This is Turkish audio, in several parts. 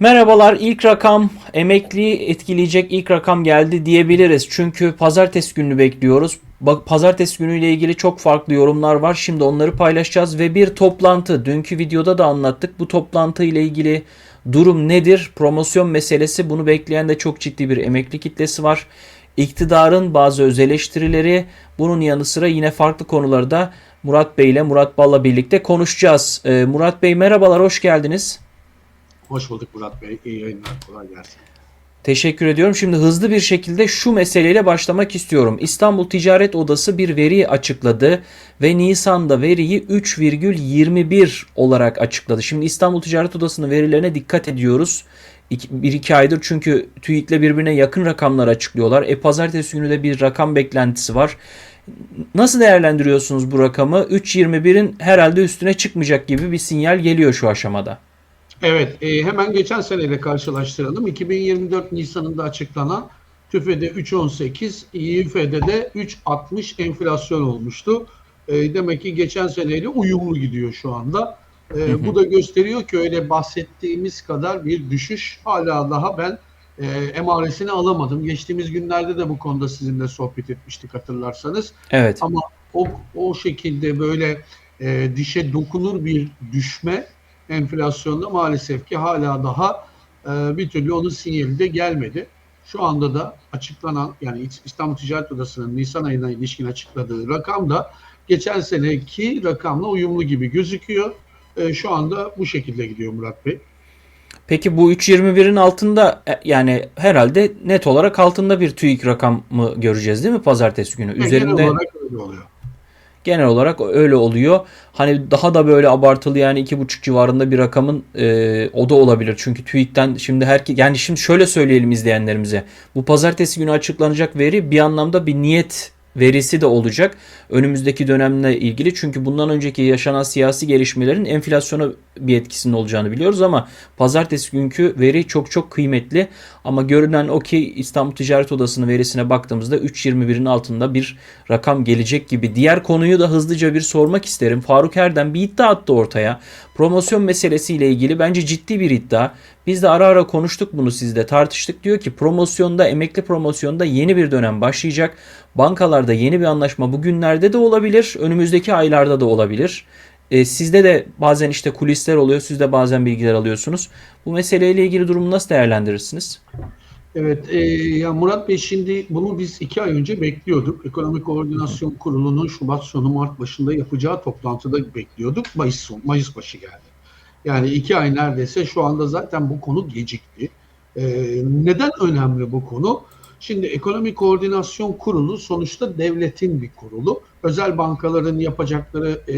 Merhabalar ilk rakam emekli etkileyecek ilk rakam geldi diyebiliriz. Çünkü pazartesi gününü bekliyoruz. Bak pazartesi günüyle ilgili çok farklı yorumlar var. Şimdi onları paylaşacağız ve bir toplantı. Dünkü videoda da anlattık. Bu toplantı ile ilgili durum nedir? Promosyon meselesi. Bunu bekleyen de çok ciddi bir emekli kitlesi var. İktidarın bazı öz eleştirileri. Bunun yanı sıra yine farklı konuları da Murat Bey ile Murat Bal'la birlikte konuşacağız. Ee, Murat Bey merhabalar, hoş geldiniz. Hoş bulduk Murat Bey. İyi yayınlar. Kolay gelsin. Teşekkür ediyorum. Şimdi hızlı bir şekilde şu meseleyle başlamak istiyorum. İstanbul Ticaret Odası bir veri açıkladı ve Nisan'da veriyi 3,21 olarak açıkladı. Şimdi İstanbul Ticaret Odası'nın verilerine dikkat ediyoruz. 1-2 aydır çünkü TÜİK'le birbirine yakın rakamlar açıklıyorlar. E pazartesi günü de bir rakam beklentisi var. Nasıl değerlendiriyorsunuz bu rakamı? 3.21'in herhalde üstüne çıkmayacak gibi bir sinyal geliyor şu aşamada. Evet, e, hemen geçen seneyle karşılaştıralım. 2024 Nisan'ında açıklanan TÜFE'de 3.18, İİF'de de 3.60 enflasyon olmuştu. E, demek ki geçen seneyle uyumlu gidiyor şu anda. E, Hı hı. Bu da gösteriyor ki öyle bahsettiğimiz kadar bir düşüş hala daha ben e, emaresini alamadım. Geçtiğimiz günlerde de bu konuda sizinle sohbet etmiştik hatırlarsanız. Evet. Ama o, o şekilde böyle e, dişe dokunur bir düşme enflasyonda maalesef ki hala daha e, bir türlü onun sinyali de gelmedi. Şu anda da açıklanan yani İstanbul Ticaret Odası'nın Nisan ayına ilişkin açıkladığı rakam da geçen seneki rakamla uyumlu gibi gözüküyor. E, şu anda bu şekilde gidiyor Murat Bey. Peki bu 3.21'in altında e, yani herhalde net olarak altında bir TÜİK rakamı göreceğiz değil mi pazartesi günü? Üzerinde Genel olarak öyle oluyor. Genel olarak öyle oluyor. Hani daha da böyle abartılı yani iki buçuk civarında bir rakamın e, o da olabilir. Çünkü TÜİK'ten şimdi herkes yani şimdi şöyle söyleyelim izleyenlerimize. Bu pazartesi günü açıklanacak veri bir anlamda bir niyet verisi de olacak önümüzdeki dönemle ilgili. Çünkü bundan önceki yaşanan siyasi gelişmelerin enflasyona bir etkisinin olacağını biliyoruz ama pazartesi günkü veri çok çok kıymetli. Ama görünen o ki İstanbul Ticaret Odası'nın verisine baktığımızda 3.21'in altında bir rakam gelecek gibi. Diğer konuyu da hızlıca bir sormak isterim. Faruk Erdem bir iddia attı ortaya. Promosyon meselesiyle ilgili bence ciddi bir iddia. Biz de ara ara konuştuk bunu sizle tartıştık. Diyor ki promosyonda emekli promosyonda yeni bir dönem başlayacak. Bankalarda yeni bir anlaşma bugünlerde de olabilir. Önümüzdeki aylarda da olabilir. E, sizde de bazen işte kulisler oluyor. Siz de bazen bilgiler alıyorsunuz. Bu meseleyle ilgili durumu nasıl değerlendirirsiniz? Evet, e, ya Murat Bey şimdi bunu biz iki ay önce bekliyorduk. Ekonomik Koordinasyon Kurulu'nun Şubat sonu Mart başında yapacağı toplantıda bekliyorduk. Mayıs son, Mayıs başı geldi. Yani iki ay neredeyse şu anda zaten bu konu gecikti. E, neden önemli bu konu? Şimdi Ekonomik Koordinasyon Kurulu sonuçta devletin bir kurulu. Özel bankaların yapacakları e,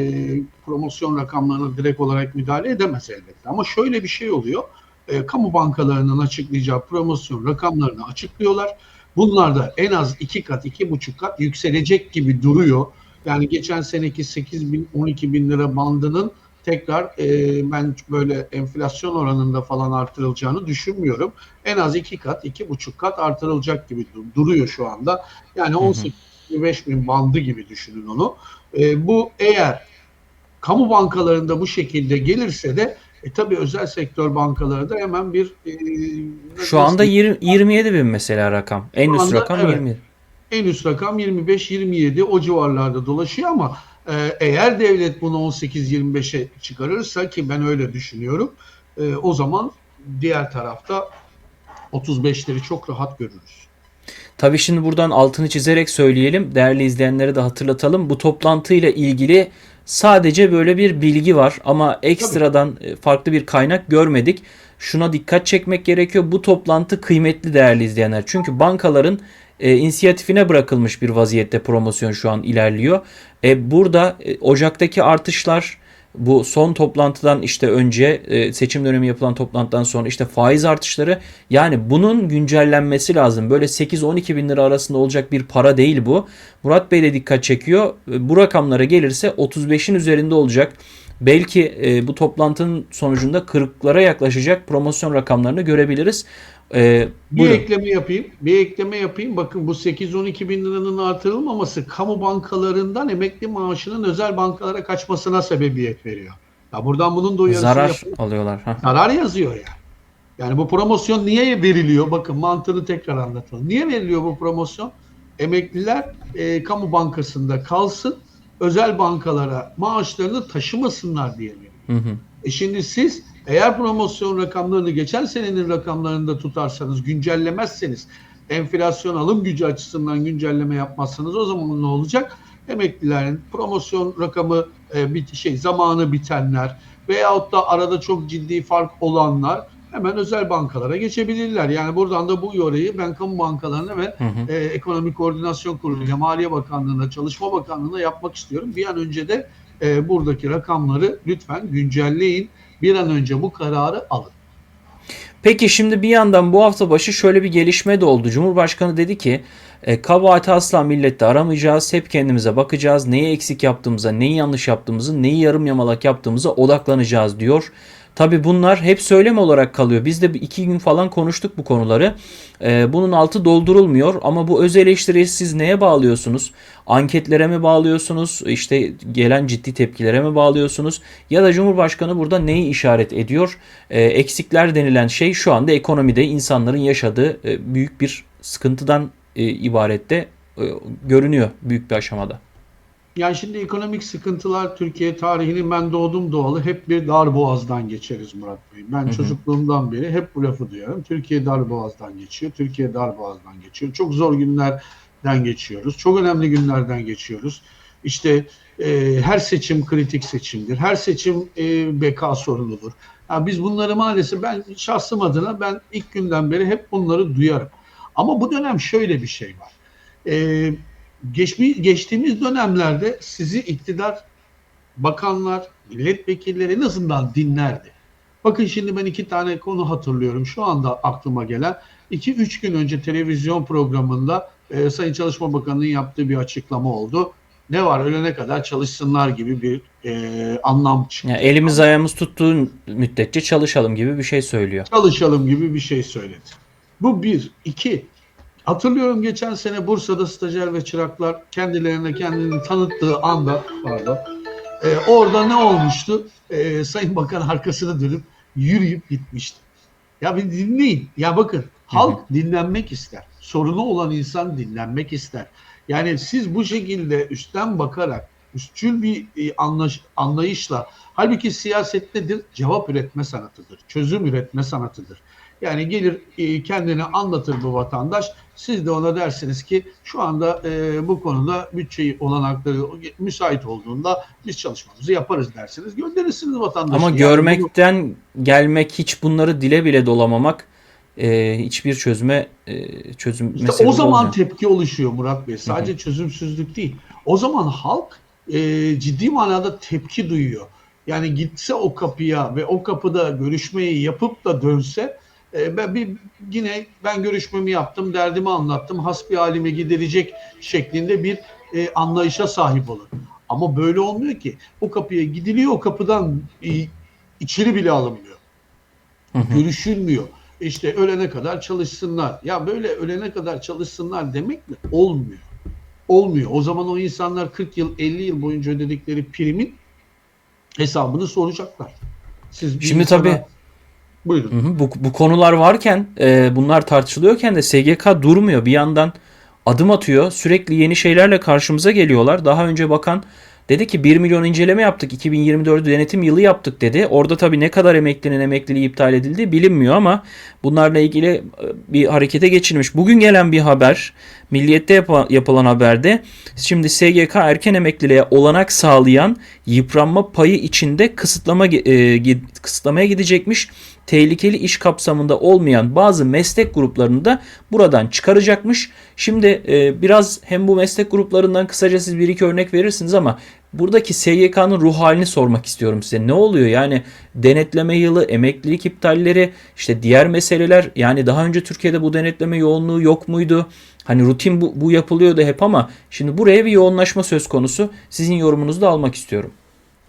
promosyon rakamlarına direkt olarak müdahale edemez elbette. Ama şöyle bir şey oluyor e, kamu bankalarının açıklayacağı promosyon rakamlarını açıklıyorlar. Bunlar da en az iki kat, iki buçuk kat yükselecek gibi duruyor. Yani geçen seneki 8 bin, 12 bin lira bandının tekrar e, ben böyle enflasyon oranında falan artırılacağını düşünmüyorum. En az iki kat, iki buçuk kat artırılacak gibi dur- duruyor şu anda. Yani 18 25 bin bandı gibi düşünün onu. E, bu eğer kamu bankalarında bu şekilde gelirse de e tabii özel sektör bankaları da hemen bir e, Şu anda 20, 27 bin mesela rakam. En Şu üst anda rakam evet. 20. en üst rakam 25-27 o civarlarda dolaşıyor ama e, eğer devlet bunu 18-25'e çıkarırsa ki ben öyle düşünüyorum e, o zaman diğer tarafta 35'leri çok rahat görürüz. Tabii şimdi buradan altını çizerek söyleyelim. Değerli izleyenlere de hatırlatalım. Bu toplantıyla ilgili sadece böyle bir bilgi var ama ekstradan e, farklı bir kaynak görmedik. Şuna dikkat çekmek gerekiyor. Bu toplantı kıymetli değerli izleyenler. Çünkü bankaların e, inisiyatifine bırakılmış bir vaziyette promosyon şu an ilerliyor. E, burada e, Ocak'taki artışlar bu son toplantıdan işte önce e, seçim dönemi yapılan toplantıdan sonra işte faiz artışları yani bunun güncellenmesi lazım. Böyle 8-12 bin lira arasında olacak bir para değil bu. Murat Bey de dikkat çekiyor. E, Bu rakamlara gelirse 35'in üzerinde olacak. Belki e, bu toplantının sonucunda 40'lara yaklaşacak promosyon rakamlarını görebiliriz. E, Bir ekleme yapayım. Bir ekleme yapayım. Bakın bu 8-12 bin liranın artırılmaması kamu bankalarından emekli maaşının özel bankalara kaçmasına sebebiyet veriyor. Ya buradan bunun da uyarısını Zarar yapayım. alıyorlar. Ha. Zarar yazıyor yani. Yani bu promosyon niye veriliyor? Bakın mantığını tekrar anlatalım. Niye veriliyor bu promosyon? Emekliler e, kamu bankasında kalsın, özel bankalara maaşlarını taşımasınlar diye veriliyor. Hı hı. E şimdi siz eğer promosyon rakamlarını geçen senenin rakamlarında tutarsanız, güncellemezseniz, enflasyon alım gücü açısından güncelleme yapmazsanız o zaman ne olacak? Emeklilerin promosyon rakamı e, bit şey zamanı bitenler veyahut da arada çok ciddi fark olanlar hemen özel bankalara geçebilirler. Yani buradan da bu yoreyi ben kamu bankalarına ve Hı hı. e, Ekonomik Koordinasyon Kurulu'yla, Maliye Bakanlığı'na, Çalışma Bakanlığı'na yapmak istiyorum. Bir an önce de e, buradaki rakamları lütfen güncelleyin. Bir an önce bu kararı alın. Peki şimdi bir yandan bu hafta başı şöyle bir gelişme de oldu. Cumhurbaşkanı dedi ki e, kabahati asla millette aramayacağız. Hep kendimize bakacağız. Neyi eksik yaptığımıza, neyi yanlış yaptığımızı, neyi yarım yamalak yaptığımıza odaklanacağız diyor. Tabi bunlar hep söylem olarak kalıyor. Biz de iki gün falan konuştuk bu konuları. E, bunun altı doldurulmuyor ama bu öz eleştiriyi siz neye bağlıyorsunuz? Anketlere mi bağlıyorsunuz? İşte gelen ciddi tepkilere mi bağlıyorsunuz? Ya da Cumhurbaşkanı burada neyi işaret ediyor? E, eksikler denilen şey şu anda ekonomide insanların yaşadığı e, büyük bir sıkıntıdan e, ibarette e, görünüyor büyük bir aşamada. Yani şimdi ekonomik sıkıntılar Türkiye tarihinin ben doğdum doğalı hep bir dar boğazdan geçeriz Murat Bey. Ben hı. çocukluğumdan beri hep bu lafı duyarım. Türkiye dar boğazdan geçiyor. Türkiye dar boğazdan geçiyor. Çok zor günlerden geçiyoruz. Çok önemli günlerden geçiyoruz. İşte e, her seçim kritik seçimdir. Her seçim e, beka sorunudur. Ya biz bunları maalesef ben şahsım adına ben ilk günden beri hep bunları duyarım. Ama bu dönem şöyle bir şey var. E, geçmi, geçtiğimiz dönemlerde sizi iktidar, bakanlar, milletvekilleri en azından dinlerdi. Bakın şimdi ben iki tane konu hatırlıyorum. Şu anda aklıma gelen. 2-3 gün önce televizyon programında e, Sayın Çalışma Bakanı'nın yaptığı bir açıklama oldu. Ne var ölene kadar çalışsınlar gibi bir e, anlam çıktı. Yani elimiz ayağımız tuttuğu müddetçe çalışalım gibi bir şey söylüyor. Çalışalım gibi bir şey söyledi. Bu bir. iki. Hatırlıyorum geçen sene Bursa'da stajyer ve çıraklar kendilerine kendini tanıttığı anda pardon, e, orada ne olmuştu? E, Sayın Bakan arkasına dönüp yürüyüp gitmişti. Ya bir dinleyin. Ya bakın halk dinlenmek ister. Sorunu olan insan dinlenmek ister. Yani siz bu şekilde üstten bakarak üstçül bir e, anlaş, anlayışla halbuki siyaset nedir? Cevap üretme sanatıdır. Çözüm üretme sanatıdır. Yani gelir e, kendini anlatır bu vatandaş. Siz de ona dersiniz ki şu anda e, bu konuda bütçeyi olanakları müsait olduğunda biz çalışmamızı yaparız dersiniz. Gönderirsiniz vatandaşı. Ama Yani görmekten gelmek hiç bunları dile bile dolamamak e, hiçbir çözüme e, çözüm İşte o zaman olmuyor. tepki oluşuyor Murat Bey. Sadece çözümsüzlük değil. O zaman halk e, ciddi manada tepki duyuyor. Yani gitse o kapıya ve o kapıda görüşmeyi yapıp da dönse e, ben bir yine ben görüşmemi yaptım, derdimi anlattım, hasbi halime giderecek şeklinde bir e, anlayışa sahip olur. Ama böyle olmuyor ki. O kapıya gidiliyor, o kapıdan e, içeri bile alınmıyor Hı hı. görüşülmüyor. İşte ölene kadar çalışsınlar. Ya böyle ölene kadar çalışsınlar demek mi? Olmuyor. Olmuyor. O zaman o insanlar 40 yıl, 50 yıl boyunca ödedikleri primin hesabını soracaklar. Siz Şimdi tabii Buyurun. Hı hı. Bu, bu konular varken e, bunlar tartışılıyorken de SGK durmuyor. Bir yandan adım atıyor. Sürekli yeni şeylerle karşımıza geliyorlar. Daha önce bakan dedi ki 1 milyon inceleme yaptık. 2024'ü denetim yılı yaptık dedi. Orada tabii ne kadar emeklinin emekliliği iptal edildiği bilinmiyor ama bunlarla ilgili e, bir harekete geçilmiş. Bugün gelen bir haber Milliyet'te yapa- yapılan haberde şimdi SGK erken emekliliğe olanak sağlayan yıpranma payı içinde kısıtlama e, kısıtlamaya gidecekmiş. Tehlikeli iş kapsamında olmayan bazı meslek gruplarını da buradan çıkaracakmış. Şimdi e, biraz hem bu meslek gruplarından kısaca siz bir iki örnek verirsiniz ama buradaki SGK'nın ruh halini sormak istiyorum size. Ne oluyor? Yani denetleme yılı, emeklilik iptalleri, işte diğer meseleler yani daha önce Türkiye'de bu denetleme yoğunluğu yok muydu? Hani rutin bu, bu yapılıyordu hep ama şimdi buraya bir yoğunlaşma söz konusu. Sizin yorumunuzu da almak istiyorum.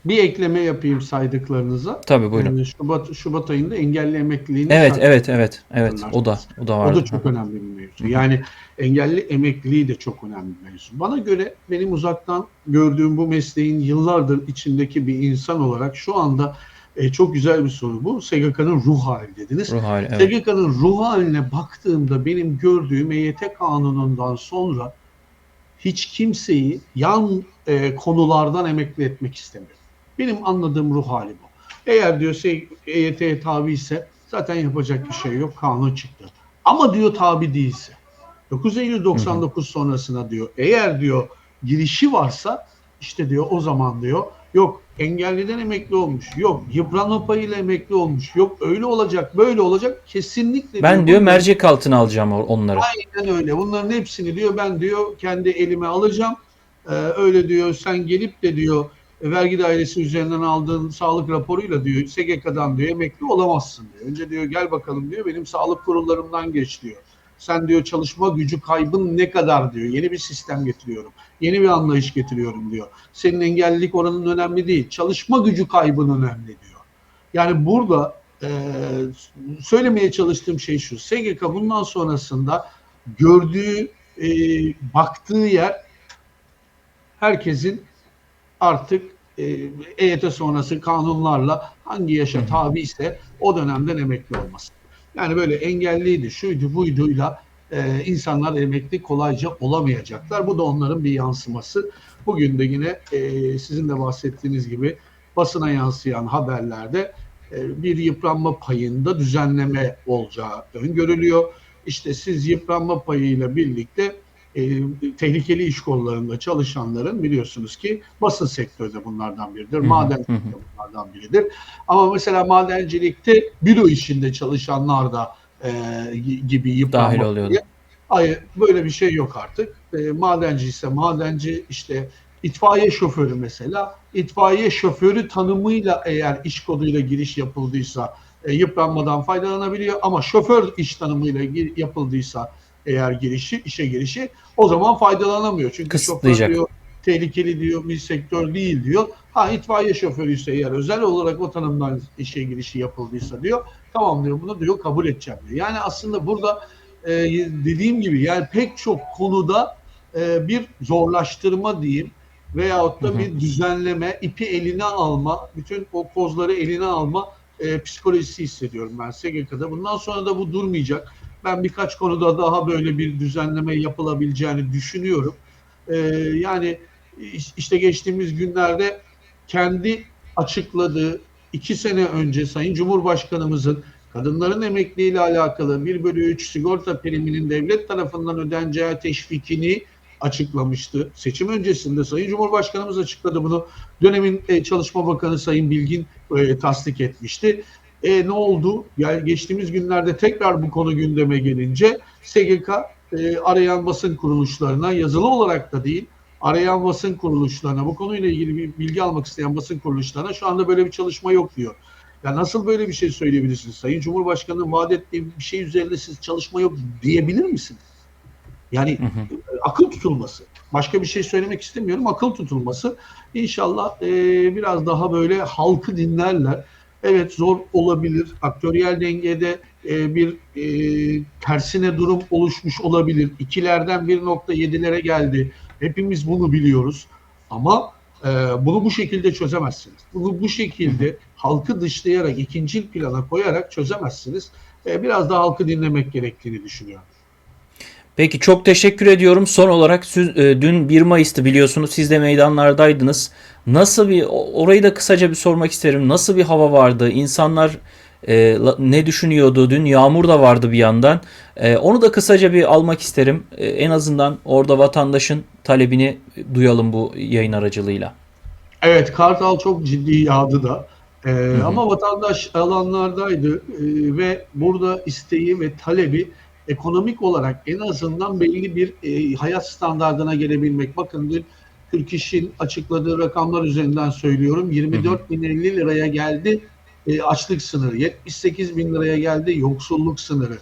Bir ekleme yapayım saydıklarınıza. Tabii buyurun. Ee, Şubat Şubat ayında engelli emekliliğin Evet, şart- evet, evet, evet. O da, o da O vardı. da çok önemli bir mevzu. Yani engelli emekliliği de çok önemli bir mevzu. Bana göre benim uzaktan gördüğüm bu mesleğin yıllardır içindeki bir insan olarak şu anda E, çok güzel bir soru bu. SGK'nın ruh hali dediniz. Ruh hali. Evet. SGK'nın ruh haline baktığımda benim gördüğüm EYT kanunundan sonra hiç kimseyi yan e, konulardan emekli etmek istemiyor. Benim anladığım ruh hali bu. Eğer diyor EYT'ye tabi ise zaten yapacak bir şey yok. Kanun çıktı. Ama diyor tabi değilse 9 Eylül 99 sonrasına diyor eğer diyor girişi varsa işte diyor o zaman diyor yok engelliden emekli olmuş yok yıpranma payıyla emekli olmuş yok öyle olacak böyle olacak kesinlikle Ben diyor bunların- mercek altına alacağım onları. Aynen öyle. Bunların hepsini diyor ben diyor kendi elime alacağım. Ee, öyle diyor sen gelip de diyor e, vergi dairesi üzerinden aldığın sağlık raporuyla diyor SGK'dan diyor emekli olamazsın diyor. Önce diyor gel bakalım diyor benim sağlık kurullarımdan geç diyor. Sen diyor çalışma gücü kaybın ne kadar diyor. Yeni bir sistem getiriyorum. Yeni bir anlayış getiriyorum diyor. Senin engellilik oranın önemli değil. Çalışma gücü kaybın önemli diyor. Yani burada e, söylemeye çalıştığım şey şu. SGK bundan sonrasında gördüğü, e, baktığı yer herkesin artık e, EYT sonrası kanunlarla hangi yaşa tabi ise o dönemden emekli olması. Yani böyle engelliydi, şuydu, buyduyla e, insanlar emekli kolayca olamayacaklar. Bu da onların bir yansıması. Bugün de yine e, sizin de bahsettiğiniz gibi basına yansıyan haberlerde e, bir yıpranma payında düzenleme olacağı öngörülüyor. İşte siz yıpranma payıyla birlikte e, tehlikeli iş kollarında çalışanların biliyorsunuz ki basın sektörü de bunlardan biridir. hı. de bunlardan biridir. Ama mesela madencilikte büro işinde çalışanlar da e, gibi yıpranma Dahil oluyordu. payı- Hayır böyle bir şey yok artık. E, madenci ise madenci işte itfaiye şoförü mesela itfaiye şoförü tanımıyla eğer iş koduyla giriş yapıldıysa e, yıpranmadan faydalanabiliyor ama şoför iş tanımıyla yapıldıysa eğer girişi işe girişi o zaman faydalanamıyor. Çünkü şoför diyor tehlikeli diyor bir sektör değil diyor. Ha itfaiye şoförü ise eğer özel olarak o tanımdan işe girişi yapıldıysa diyor tamam diyor bunu diyor kabul edeceğim diyor. Yani aslında burada e, dediğim gibi yani pek çok konuda e, bir zorlaştırma diyeyim veyahut da Hı hı. bir düzenleme, ipi eline alma, bütün o kozları eline alma e, psikolojisi hissediyorum ben SGK'da. Bundan sonra da bu durmayacak. Ben birkaç konuda daha böyle bir düzenleme yapılabileceğini düşünüyorum. E, yani iş- işte geçtiğimiz günlerde kendi açıkladığı iki sene önce Sayın Cumhurbaşkanımızın kadınların emekliyle alakalı 1 bölü 3 sigorta priminin devlet tarafından ödeneceği teşvikini açıklamıştı. Seçim öncesinde Sayın Cumhurbaşkanımız açıkladı bunu. Dönemin e, Çalışma Bakanı Sayın Bilgin e, tasdik etmişti. E, ne oldu? Yani geçtiğimiz günlerde tekrar bu konu gündeme gelince SGK e, arayan basın kuruluşlarına yazılı olarak da değil arayan basın kuruluşlarına bu konuyla ilgili bir bilgi almak isteyen basın kuruluşlarına şu anda böyle bir çalışma yok diyor. Ya nasıl böyle bir şey söyleyebilirsiniz? Sayın Cumhurbaşkanı'nın vaat ettiği bir şey üzerinde siz çalışma yok diyebilir misiniz? Yani Hı hı. akıl tutulması. Başka bir şey söylemek istemiyorum. Akıl tutulması. İnşallah e, biraz daha böyle halkı dinlerler. Evet zor olabilir. Aktöriyel dengede e, bir e, tersine durum oluşmuş olabilir. İkilerden 1.7'lere geldi. Hepimiz bunu biliyoruz. Ama e, bunu bu şekilde çözemezsiniz. Bunu bu şekilde halkı dışlayarak, ikincil plana koyarak çözemezsiniz. E, biraz daha halkı dinlemek gerektiğini düşünüyorum. Peki çok teşekkür ediyorum. Son olarak siz- e, dün 1 Mayıs'tı biliyorsunuz. Siz de meydanlardaydınız. Nasıl bir orayı da kısaca bir sormak isterim. Nasıl bir hava vardı? İnsanlar e, ne düşünüyordu? Dün yağmur da vardı bir yandan. E, onu da kısaca bir almak isterim. E, en azından orada vatandaşın talebini duyalım bu yayın aracılığıyla. Evet Kartal çok ciddi yağdı da. Ee, hı. Ama vatandaş alanlardaydı Ee, ve burada isteği ve talebi ekonomik olarak en azından belli bir e, hayat standardına gelebilmek. Bakın dün Türk İş'in açıkladığı rakamlar üzerinden söylüyorum. 24.050 liraya geldi e, açlık sınırı. 78 bin liraya geldi yoksulluk sınırı.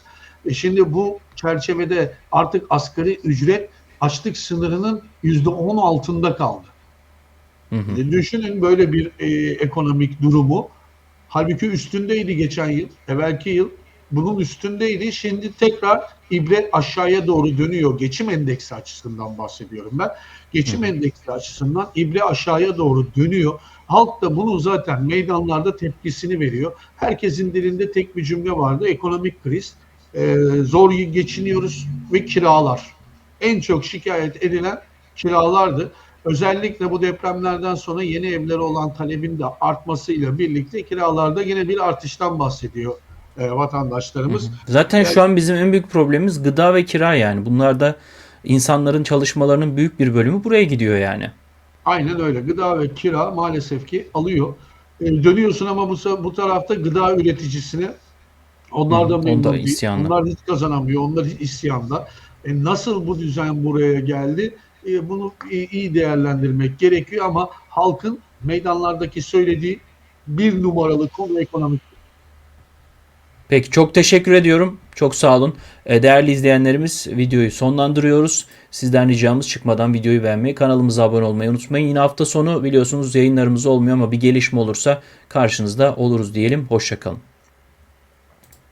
E şimdi bu çerçevede artık asgari ücret açlık sınırının %10 altında kaldı. Hı hı. E, Düşünün böyle bir e, ekonomik durumu. Halbuki üstündeydi geçen yıl, evvelki yıl. Bunun üstündeydi. Şimdi tekrar ibre aşağıya doğru dönüyor. Geçim endeksi açısından bahsediyorum ben. Geçim Hı. endeksi açısından ibre aşağıya doğru dönüyor. Halk da bunu zaten meydanlarda tepkisini veriyor. Herkesin dilinde tek bir cümle vardı. Ekonomik kriz. Ee, zor geçiniyoruz ve kiralar. En çok şikayet edilen kiralardı. Özellikle bu depremlerden sonra yeni evlere olan talebin de artmasıyla birlikte kiralarda yine bir artıştan bahsediyor e, vatandaşlarımız. Zaten şu an bizim en büyük problemimiz gıda ve kira yani. Bunlarda insanların çalışmalarının büyük bir bölümü buraya gidiyor yani. Aynen öyle. Gıda ve kira maalesef ki alıyor. E, dönüyorsun ama bu, bu tarafta gıda üreticisine onlar Hı, da memnun değil. isyanlı. Onlar hiç kazanamıyor. Onlar hiç isyanda. E, nasıl bu düzen buraya geldi? E, bunu iyi, iyi değerlendirmek gerekiyor ama halkın meydanlardaki söylediği bir numaralı konu ekonomik. Peki çok teşekkür ediyorum. Çok sağ olun. E, Değerli izleyenlerimiz videoyu sonlandırıyoruz. Sizden ricamız çıkmadan videoyu beğenmeyi, kanalımıza abone olmayı unutmayın. Yine hafta sonu biliyorsunuz yayınlarımız olmuyor ama bir gelişme olursa karşınızda oluruz diyelim. Hoşçakalın.